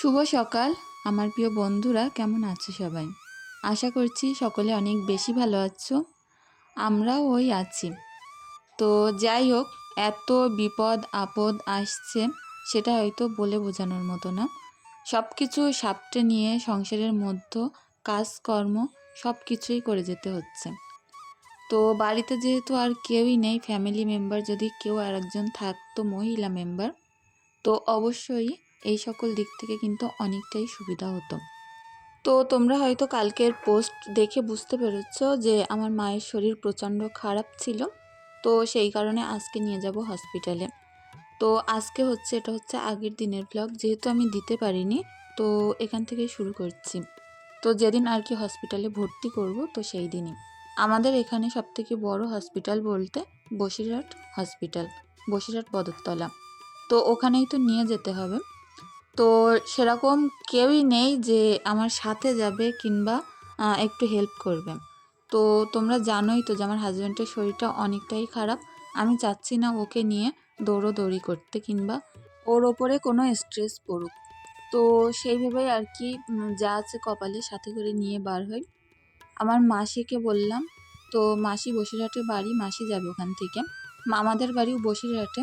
শুভ সকাল। আমার প্রিয় বন্ধুরা, কেমন আছো সবাই? আশা করছি সকলে অনেক বেশি ভালো আছো। আমরাও ওই আছি। তো যাই হোক, এত বিপদ, আপদ আসছে, সেটা হয়তো বলে বোঝানোর মতো না। সব কিছু সাপটে নিয়ে সংসারের মধ্যে, কাজকর্ম সব কিছুই করে যেতে হচ্ছে। তো বাড়িতে যেহেতু আর কেউই নেই ফ্যামিলি মেম্বার যদি কেউ আর একজন থাকতো, মহিলা মেম্বার তো অবশ্যই এই সকল দিক থেকে কিন্তু অনেকটাই সুবিধা হতো। তো তোমরা হয়তো কালকের পোস্ট দেখে বুঝতে পেরেছ যে আমার মায়ের শরীর প্রচণ্ড খারাপ ছিল। তো সেই কারণে আজকে নিয়ে যাব হসপিটালে তো আজকে হচ্ছে, এটা হচ্ছে আগের দিনের ব্লগ যেহেতু আমি দিতে পারিনি, তো এখান থেকে শুরু করছি। তো যেদিন আর কি হসপিটালে ভর্তি করব, তো সেই দিনই। আমাদের এখানে সবথেকে বড় হসপিটাল বলতে বসিরহাট হসপিটাল বসিরহাট বদরতলা। তো ওখানেই তো নিয়ে যেতে হবে। তো সেরকম কেউই নেই যে আমার সাথে যাবে কিংবা একটু হেল্প করবে। তো তোমরা জানোই তো যে আমার হাজব্যান্ডের শরীরটা অনেকটাই খারাপ। আমি চাচ্ছি না ওকে নিয়ে দৌড়োদৌড়ি করতে কিংবা ওর ওপরে কোনো স্ট্রেস পড়ুক। তো সেইভাবেই আর কি যা আছে কপালে সাথে করে নিয়ে বার হই। আমার মাসিকে বললাম, তো মাসি বসিরহাটে বাড়ি, মাসি যাবে ওখান থেকে। মামাদের বাড়িও বসিরহাটে।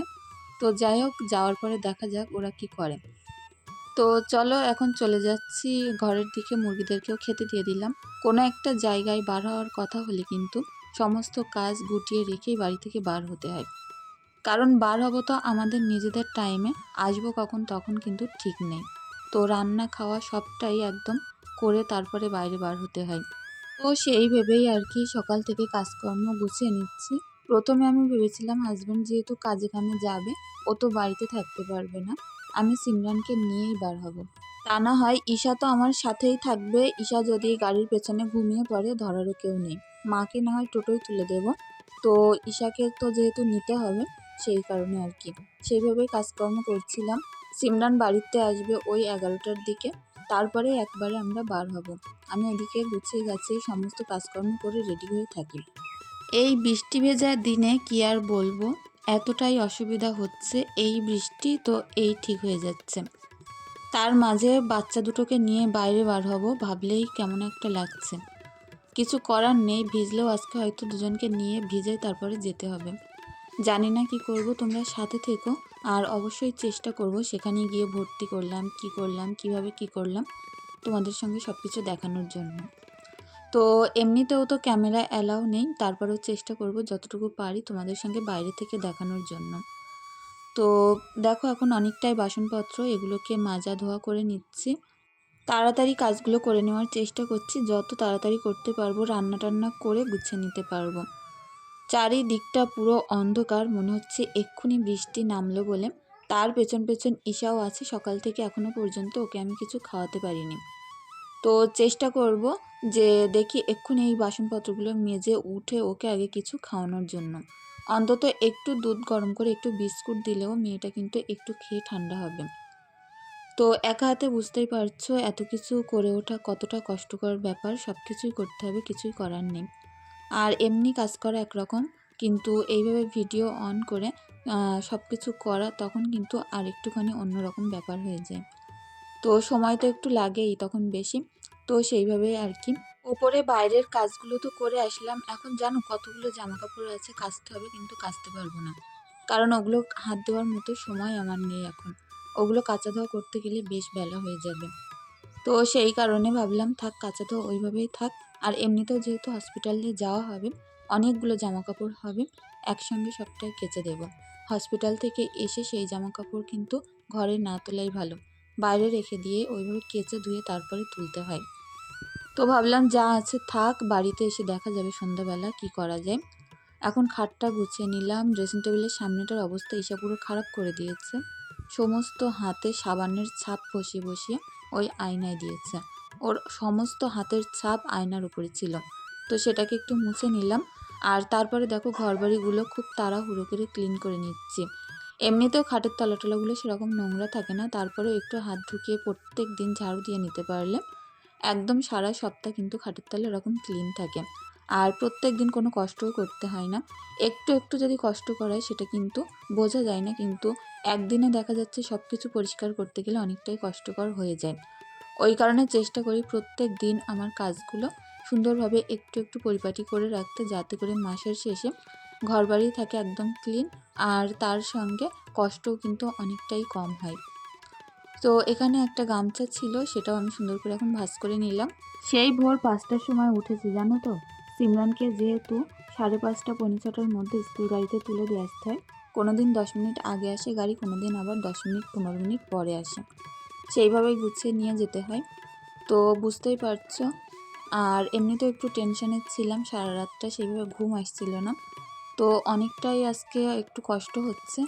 তো যাই হোক, যাওয়ার পরে দেখা যাক ওরা কি করে। তো চলো এখন চলে যাচ্ছি। ঘরের দিকে মুরগিদেরকেও খেতে দিয়ে দিলাম। কোনো একটা জায়গায় বার হওয়ার কথা হলে কিন্তু সমস্ত কাজ গুটিয়ে রেখেই বাড়ি থেকে বার হতে হয়। কারণ বার হব তো আমাদের নিজেদের টাইমে আসব কখন তখন কিন্তু ঠিক নেই। তো রান্না খাওয়া সবটাই একদম করে তারপরে বাইরে বার হতে হয়। তো সেই ভেবেই আর কি সকাল থেকে কাজকর্ম গুছিয়ে নিচ্ছি। প্রথমে আমি ভেবেছিলাম হাজব্যান্ড যেহেতু কাজে কামে যাবে, ও তো বাড়িতে থাকতে পারবে না। আমি সিমরানকে নিয়েই বার হব। তা না হয় ঈশা তো আমার সাথেই থাকবে। ঈশা যদি গাড়ির পেছনে ঘুমিয়ে পড়ে, ধরারও কেউ নেই। মাকে না হয় টোটোই তুলে দেব। তো ঈশাকে তো যেহেতু নিতে হবে, সেই কারণে আর কি। সেইভাবেই কাজকর্ম করছিলাম। সিমরান বাড়িতে আসবে ওই এগারোটার দিকে। তারপরে একবারে আমরা বার হব। আমি ওদিকে গুছিয়ে গাছিয়ে সমস্ত কাজকর্ম করে রেডি হয়ে থাকি। এই বৃষ্টি ভেজা দিনে কি আর বলব? এতটাই অসুবিধা হচ্ছে এই বৃষ্টি, তো এই ঠিক হয়ে যাচ্ছে। তার মাঝে বাচ্চা দুটোকে নিয়ে বাইরে বার হব ভাবলেই কেমন একটা লাগছে। কিছু করার নেই, ভিজলেও আজকে হয়তো দুজনকে নিয়ে ভিজে তারপরে যেতে হবে। জানি না কি করব, তোমরা সাথে থেকো। আর অবশ্যই চেষ্টা করব সেখানে গিয়ে ভর্তি করলাম, কি করলাম, কীভাবে কি করলাম তোমাদের সঙ্গে সব কিছু দেখানোর জন্য। তো এমনিতেও তো ক্যামেরা অ্যালাউ নেই। তারপরেও চেষ্টা করব যতটুকু পারি তোমাদের সঙ্গে বাইরে থেকে দেখানোর জন্য। তো দেখো এখন অনেকটাই বাসনপত্র, এগুলোকে মাজা ধোয়া করে নিচ্ছি। তাড়াতাড়ি কাজগুলো করে নেওয়ার চেষ্টা করছি। যত তাড়াতাড়ি করতে পারব রান্না টান্না করে গুছিয়ে নিতে পারব। চারিদিকটা পুরো অন্ধকার, মনে হচ্ছে এক্ষুনি বৃষ্টি নামলো বলে। তার পেছন পেছন ঈশাও আছে। সকাল থেকে এখনও পর্যন্ত ওকে আমি কিছু খাওয়াতে পারিনি। তো চেষ্টা করব যে দেখি এক্ষুনি এই বাসনপত্রগুলো মেজে উঠে ওকে আগে কিছু খাওয়ানোর জন্য। অন্তত একটু দুধ গরম করে একটু বিস্কুট দিলেও মেয়েটা কিন্তু একটু খেয়ে ঠান্ডা হবে। তো একা হাতে বুঝতেই পারছ, এত কিছু করে ওঠা কতটা কষ্টকর ব্যাপার সব কিছুই করতে হবে, কিছুই করার নেই। আর এমনি কাজ করা একরকম, কিন্তু এইভাবে ভিডিও অন করে সব কিছু করা তখন কিন্তু আর একটুখানি অন্যরকম ব্যাপার হয়ে যায়। তো সময় তো একটু লাগেই তখন বেশি। তো সেইভাবে আর কি। ওপরে বাইরের কাজগুলো তো করে আসলাম। এখন জানো কতগুলো জামা কাপড় আছে কাচতে হবে কিন্তু কাচতে পারব না। কারণ ওগুলো হাত দেওয়ার মতো সময় আমার নেই এখন। ওগুলো কাঁচা ধোয়া করতে গেলে বেশ বেলা হয়ে যাবে। তো সেই কারণে ভাবলাম থাক কাঁচা ধোয়া ওইভাবেই থাক। আর এমনিতেও যেহেতু হসপিটালে যাওয়া হবে, অনেকগুলো জামা কাপড় হবে, একসঙ্গে সবটাই কেচে দেব। হসপিটাল থেকে এসে সেই জামা কাপড় কিন্তু ঘরে না তোলাই ভালো। বাইরে রেখে দিয়ে ওইভাবে কেচে ধুয়ে তারপরে তুলতে হয়। তো ভাবলাম যা আছে থাক, বাড়িতে এসে দেখা যাবে সন্ধ্যাবেলা কি করা যায়। এখন খাটটা গুছিয়ে নিলাম ড্রেসিং টেবিলের সামনেটার অবস্থা ঈশা পুরো খারাপ করে দিয়েছে। সমস্ত হাতে সাবানের ছাপ বসিয়ে বসিয়ে ওই আয়নায় দিয়েছে। ওর সমস্ত হাতের ছাপ আয়নার উপরে ছিল। তো সেটাকে একটু মুছে নিলাম। আর তারপরে দেখো ঘরবাড়িগুলো খুব তাড়াহুড়ো করে ক্লিন করে নিচ্ছি। এমনিতেও খাটের তলাটলাগুলো সেরকম নোংরা থাকে না, তারপরেও একটু হাত ঢুকিয়ে প্রত্যেক দিন ঝাড়ু দিয়ে নিতে পারলে একদম সারা সপ্তাহ কিন্তু খাটের তলা এরকম ক্লিন থাকে। আর প্রত্যেক দিন কোনো কষ্টও করতে হয় না। একটু একটু যদি কষ্ট করায় সেটা কিন্তু বোঝা যায় না, কিন্তু একদিনে দেখা যাচ্ছে সব কিছু পরিষ্কার করতে গেলে অনেকটাই কষ্টকর হয়ে যায়। ওই কারণে চেষ্টা করি প্রত্যেক দিন আমার কাজগুলো সুন্দরভাবে একটু একটু পরিপাটি করে রাখতে, যাতে করে মাসের শেষে ঘরবাড়ি থাকে একদম ক্লিন আর তার সঙ্গে কষ্টও কিন্তু অনেকটাই কম হয়। তো এখানে একটা গামছা ছিল, সেটাও আমি সুন্দর করে এখন ভাঁজ করে নিলাম। সেই ভোর পাঁচটার সময় উঠেছি, জানো তো? সিমরানকে যেহেতু সাড়ে পাঁচটা পৌনে ছটার মধ্যে স্কুল গাড়িতে তুলে দিয়ে আসতে হয় কোনো দিন দশ মিনিট আগে আসে গাড়ি কোনো দিন আবার দশ মিনিট, পনেরো মিনিট পরে আসে। সেইভাবেই গুছিয়ে নিয়ে যেতে হয়। তো বুঝতেই পারছ, আর এমনিতেও একটু টেনশনে ছিলাম সারা রাতটা সেইভাবে ঘুম আসছিল না। তো অনেকটাই আজকে একটু কষ্ট হচ্ছে।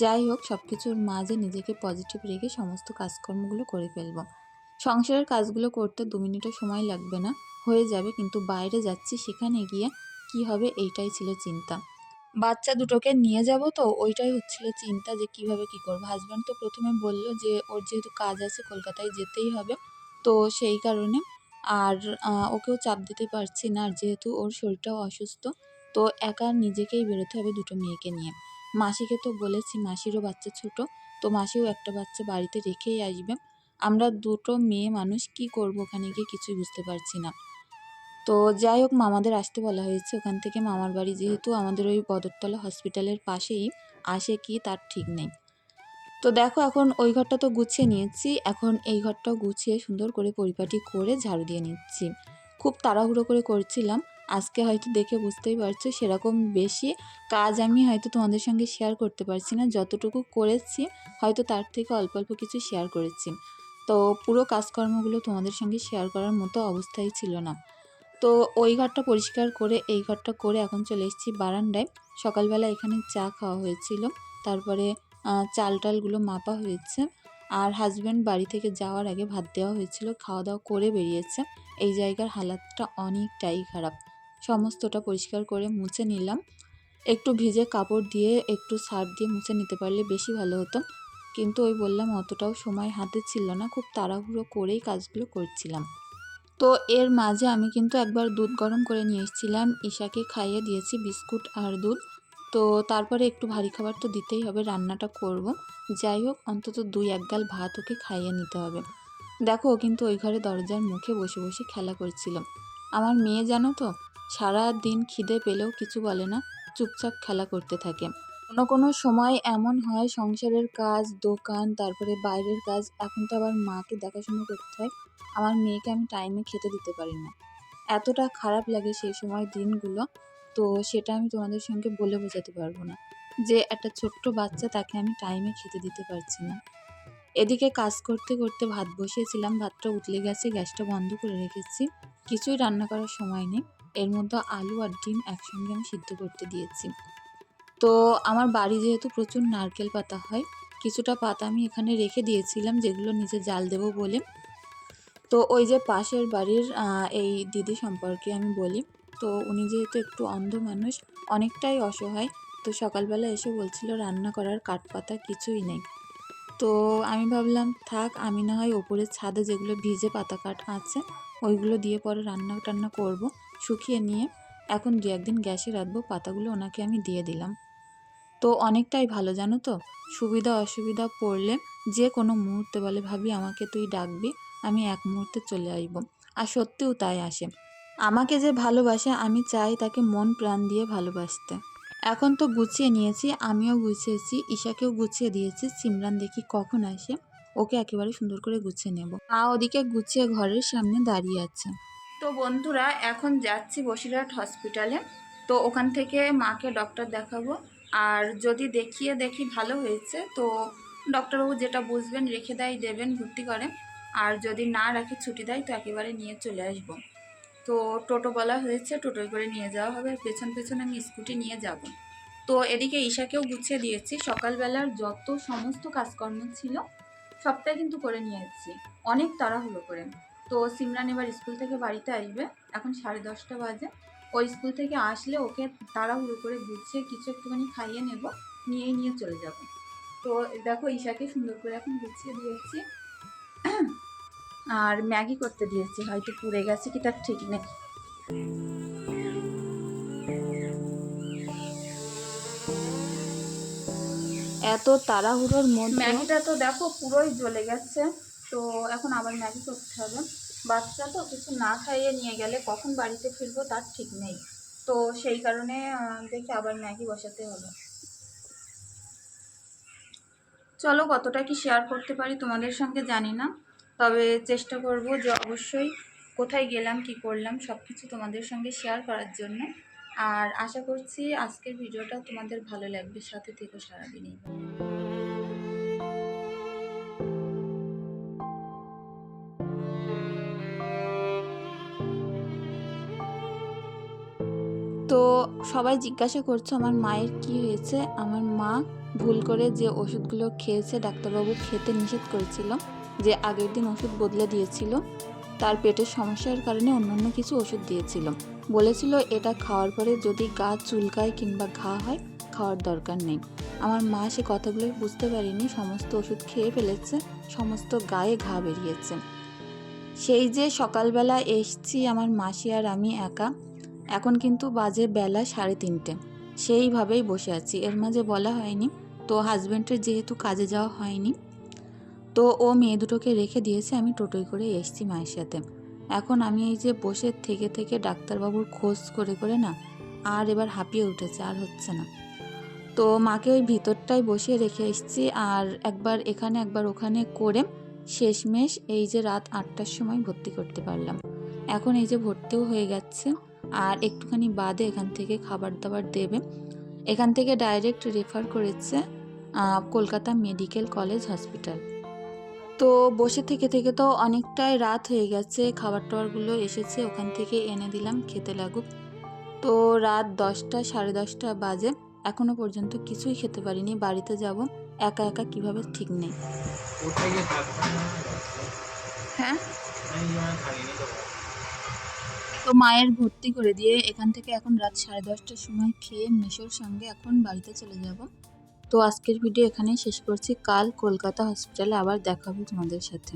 যাই হোক সব কিছুর মাঝে নিজেকে পজিটিভ রেখে সমস্ত কাজকর্মগুলো করে ফেলব। সংসারের কাজগুলো করতে দু মিনিটও সময় লাগবে না, হয়ে যাবে কিন্তু বাইরে যাচ্ছি, সেখানে গিয়ে কি হবে এইটাই ছিল চিন্তা। বাচ্চা দুটোকে নিয়ে যাব তো, ওইটাই হচ্ছিল চিন্তা যে কীভাবে কি করব। হাজব্যান্ড তো প্রথমে বলল যে, ওর যেহেতু কাজ আছে, কলকাতায় যেতেই হবে। তো সেই কারণে আর ওকেও চাপ দিতে পারছি না, আর যেহেতু ওর শরীরটাও অসুস্থ তো একা নিজেকেই বেরোতে হবে দুটো মেয়েকে নিয়ে। মাসিকে তো বলেছি, মাসিরও বাচ্চা ছোট, তো মাসিও একটা বাচ্চা বাড়িতে রেখেই আসবে। আমরা দুটো মেয়ে মানুষ, কি করব ওখানে গিয়ে কিছুই বুঝতে পারছি না। তো যাই হোক, মামাদের আসতে বলা হয়েছে। ওখান থেকে মামার বাড়ি যেহেতু আমাদের ওই বদরতলা হসপিটালের পাশেই, আসে কি তার ঠিক নেই। তো দেখো, এখন ওই ঘরটা তো গুছিয়ে নিয়েছি। এখন এই ঘরটাও গুছিয়ে সুন্দর করে পরিপাটি করে ঝাড়ু দিয়ে নিচ্ছি। খুব তাড়াহুড়ো করে করছিলাম আজকে হয়তো দেখে বুঝতেই পারছ সেরকম বেশি কাজ আমি হয়তো তোমাদের সঙ্গে শেয়ার করতে পারছি না। যতটুকু করেছি, হয়তো তার থেকে অল্প অল্প কিছু শেয়ার করেছি। তো পুরো কাজকর্মগুলো তোমাদের সঙ্গে শেয়ার করার মতো অবস্থাই ছিল না। তো ওই ঘরটা পরিষ্কার করে, এই ঘরটা করে এখন চলে এসেছি বারান্দায়। সকালবেলা এখানে চা খাওয়া হয়েছিল, তারপরে চাল টালগুলো মাপা হয়েছে আর হাজব্যান্ড বাড়ি থেকে যাওয়ার আগে ভাত দেওয়া হয়েছিল খাওয়া দাওয়া করে বেরিয়েছে। এই জায়গার হালাতটা অনেকটাই খারাপ। সমস্তটা পরিষ্কার করে মুছে নিলাম। একটু ভিজে কাপড় দিয়ে একটু সার্ফ দিয়ে মুছে নিতে পারলে বেশি ভালো হতো। কিন্তু ওই বললাম অতটাও সময় হাতে ছিল না, খুব তাড়াহুড়ো করেই কাজগুলো করছিলাম। তো এর মাঝে আমি কিন্তু একবার দুধ গরম করে নিয়ে এসেছিলাম, ঈশাকে খাইয়ে দিয়েছি বিস্কুট আর দুধ। তো তারপরে একটু ভারী খাবার তো দিতেই হবে, রান্নাটা করব। যাই হোক, অন্তত দুই এক গাল ভাত ওকে খাইয়ে নিতে হবে। দেখো কিন্তু ওই ঘরে দরজার মুখে বসে বসে খেলা করছিল। আমার মেয়ে জানো তো সারা দিন খিদে পেলেও কিছু বলে না, চুপচাপ খেলা করতে থাকে। কোনো কোনো সময় এমন হয়, সংসারের কাজ, দোকান, তারপরে বাইরের কাজ, এখন তো আবার মাকে দেখাশোনা করতে হয়। আমার মেয়েকে আমি টাইমে খেতে দিতে পারি না। এতটা খারাপ লাগে সেই সময় দিনগুলো, তো সেটা আমি তোমাদের সঙ্গে বলে বোঝাতে পারব না। যে একটা ছোট্ট বাচ্চা তাকে আমি টাইমে খেতে দিতে পারছি না। এদিকে কাজ করতে করতে ভাত বসিয়েছিলাম, ভাতটা উতলে গেছে, গ্যাসটা বন্ধ করে রেখেছি। কিছুই রান্না করার সময় নেই। এর মধ্যে আলু আর ডিম একসঙ্গে আমি সিদ্ধ করতে দিয়েছি। তো আমার বাড়ি যেহেতু প্রচুর নারকেল পাতা হয়, কিছুটা পাতা আমি এখানে রেখে দিয়েছিলাম, যেগুলো নিজে জাল দেবো বলে। তো ওই যে পাশের বাড়ির এই দিদি সম্পর্কে আমি বলি, তো উনি যেহেতু একটু অন্ধ মানুষ, অনেকটাই অসহায়, তো সকালবেলা এসে বলছিল রান্না করার কাঠ পাতা কিছুই নেই। তো আমি ভাবলাম, থাক, আমি না হয় ওপরের ছাদে যেগুলো ভিজে পাতা কাঠ আছে, ওইগুলো দিয়ে পরে রান্না টান্না করব। শুকিয়ে নিয়ে এখন দু একদিন গ্যাসে রাখব পাতাগুলো ওনাকে আমি দিয়ে দিলাম। তো অনেকটাই ভালো, জানো তো? সুবিধা অসুবিধা পড়লে যে কোনো মুহূর্তে বলে, ভাবি, আমাকে তুই ডাকবি, আমি এক মুহূর্তে চলে আসব। আর সত্যিও তাই আসে। আমাকে যে ভালোবাসে, আমি চাই তাকে মন প্রাণ দিয়ে ভালোবাসতে। এখন তো গুছিয়ে নিয়েছি, আমিও গুছিয়েছি, ঈশাকেও গুছিয়ে দিয়েছি। সিমরান দেখি কখন আসে, ওকে একেবারে সুন্দর করে গুছিয়ে নেব। মা ওদিকে গুছিয়ে ঘরের সামনে দাঁড়িয়ে আছে। তো বন্ধুরা, এখন যাচ্ছি বসিরহাট হসপিটালে। তো ওখান থেকে মাকে ডক্টর দেখাবো। আর যদি দেখিয়ে দেখি ভালো হয়েছে, তো ডক্টরবাবু যেটা বুঝবেন, রেখে দেয়, দেবেন, ভর্তি করে আর যদি না রাখে, ছুটি দেয়, তো একেবারে নিয়ে চলে আসব। তো টোটো বলা হয়েছে, টোটোয় করে নিয়ে যাওয়া হবে। পেছন পেছন আমি স্কুটি নিয়ে যাব। তো এদিকে ঈশাকেও গুছিয়ে দিয়েছি। সকালবেলার যত সমস্ত কাজকর্ম ছিল, সবটাই কিন্তু করে নিয়ে এসেছি অনেক তাড়াহুড়ো করে। তো সিমরান এবার স্কুল থেকে বাড়িতে আসবে। এখন সাড়ে দশটা বাজে। ও স্কুল থেকে আসলে ওকে তাড়াহুড়ো করে বুঝছে কিছু একটুখানি খাইয়ে নেব নিয়ে নিয়ে চলে যাব। তো দেখো ঈশাকে সুন্দর করে এখন গুছিয়ে দিয়েছি। আর ম্যাগি করতে দিয়েছি হয়তো পুড়ে গেছে কি তার ঠিক নেই। এত তাড়াহুড়োর মধ্যে ম্যাগিটা তো দেখো পুরোই জ্বলে গেছে। তো এখন আবার ম্যাগি করতে হবে। বাচ্চা তো কিছু না খাইয়ে নিয়ে গেলে কখন বাড়িতে ফিরবো তার ঠিক নেই। তো সেই কারণে দেখি আবার ম্যাগি বসাতে হবে। চলো কতটা কি শেয়ার করতে পারি তোমাদের সঙ্গে জানি না। তবে চেষ্টা করব যে অবশ্যই কোথায় গেলাম, কি করলাম সব কিছু তোমাদের সঙ্গে শেয়ার করার জন্য। আর আশা করছি আজকের ভিডিওটা তোমাদের ভালো লাগবে। সাথে থেকো সারাদিনই। সবাই জিজ্ঞাসা করছ, আমার মায়ের কি হয়েছে? আমার মা ভুল করে যে ওষুধগুলো খেয়েছে, ডাক্তারবাবু খেতে নিষেধ করেছিল, যে আগের দিন ওষুধ বদলে দিয়েছিল, তার পেটের সমস্যার কারণে অন্যান্য কিছু ওষুধ দিয়েছিল। বলেছিল, এটা খাওয়ার পরে যদি গা চুলকায় কিংবা ঘা হয়, খাওয়ার দরকার নেই। আমার মা সে কথাগুলো বুঝতে পারিনি, সমস্ত ওষুধ খেয়ে ফেলেছে, সমস্ত গায়ে ঘা বেরিয়েছে। সেই যে সকালবেলা এসছি, আমার মাসি আর আমি একা এখন কিন্তু বাজে বেলা সাড়ে তিনটে। সেইভাবেই বসে আছি। এর মাঝে বলা হয়নি, তো হাজব্যান্ডের যেহেতু কাজে যাওয়া হয়নি, তো ও মেয়ে দুটোকে রেখে দিয়েছে, আমি টোটোয় করে এসছি মায়ের সাথে। এখন আমি এই যে বসে থেকে থেকে ডাক্তারবাবুর খোঁজ করে করে না, আর এবার হাঁপিয়ে উঠেছে, আর হচ্ছে না। তো মাকে ওই ভিতরটায় বসিয়ে রেখে এসেছি, আর একবার এখানে, একবার ওখানে করে শেষমেশ এই যে রাত আটটার সময় ভর্তি করতে পারলাম। এখন এই যে ভর্তিও হয়ে গেছে। আর একটুখানি বাদে এখান থেকে খাবার দাবার দেবে। এখান থেকে ডাইরেক্ট রেফার করেছে কলকাতা মেডিকেল কলেজ হসপিটাল তো বসে থেকে থেকে তো অনেকটাই রাত হয়ে গেছে খাবার টাবারগুলো এসেছে ওখান থেকে এনে দিলাম খেতে লাগুক। তো রাত দশটা সাড়ে দশটা বাজে এখনও পর্যন্ত কিছুই খেতে পারিনি বাড়িতে যাব একা একা কীভাবে ঠিক নেই। হ্যাঁ আমি যেমন থাকিনি তো তো মায়ের ভর্তি করে দিয়ে এখান থেকে এখন রাত সাড়ে দশটার সময় খেয়ে মিশোর সঙ্গে এখন বাড়িতে চলে যাব। তো আজকের ভিডিও এখানেই শেষ করছি। কাল কলকাতা হসপিটালে আবার দেখাবো তোমাদের সাথে।